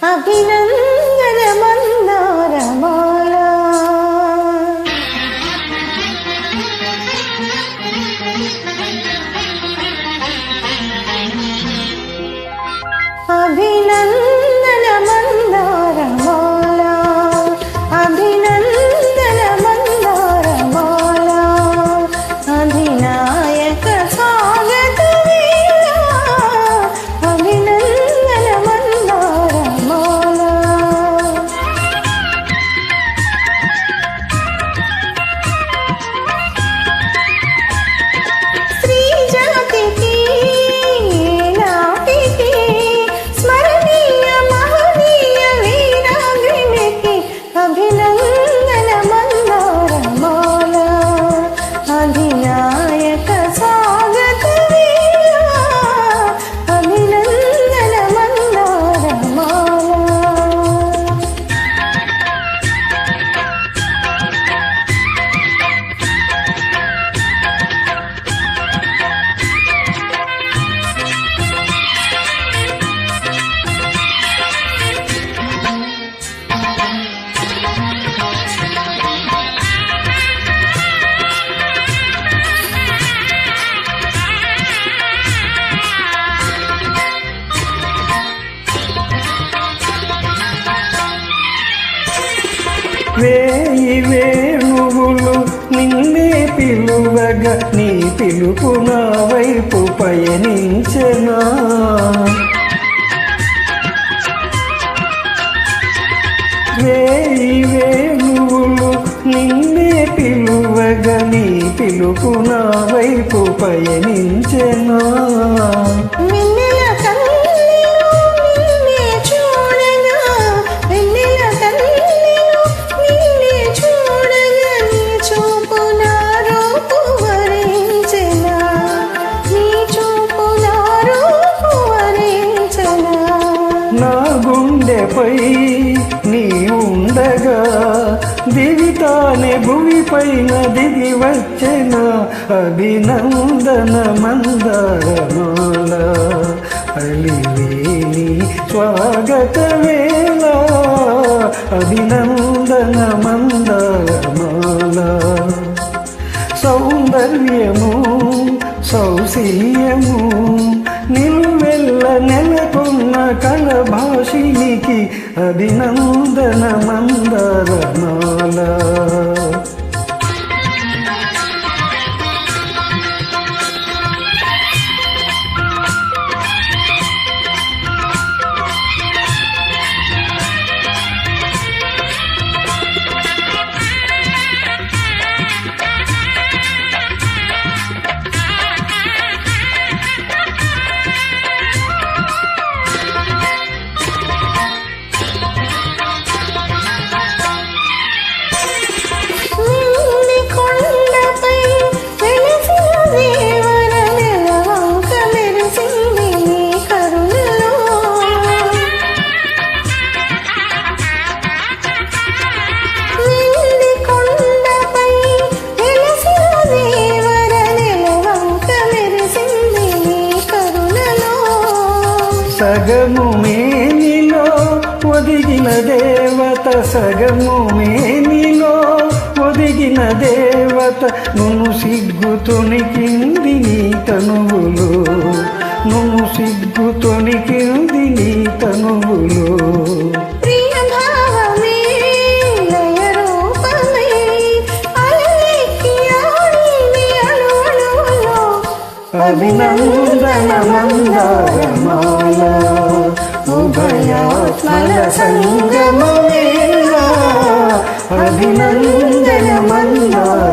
అభినందన మందారమాల అభినందన వేయి వేణువులు నిన్నే పిలువగా నీ పిలుపు నా వైపు పయనించనా? వేయి వేణువులు నిన్నే పిలువగా నీ పిలుపు నా వైపు పయనించనా? గుండెపై నీ ఉండగా దివితానే భూమి పైన దిగి వచ్చిన అభినందన మందరమాల అలివేని స్వాగత వేళ అభినందన మందరమాల సౌందర్యము సౌశీయము నిలువెల్ల నెలకొన్న కళ భాషినికి అభినందన మందరమాల సగము మేనిలో ఒదిగిన దేవత సగము మేనిలో ఒదిగిన దేవత నును సిగ్గు తొణికింది నీ తనువులు. నును సిగ్గు తొణికింది నీ తనువులు. అభినందన మందారమాల ఉభయాత్మల సంగమవేళ అభినందన మందారమాల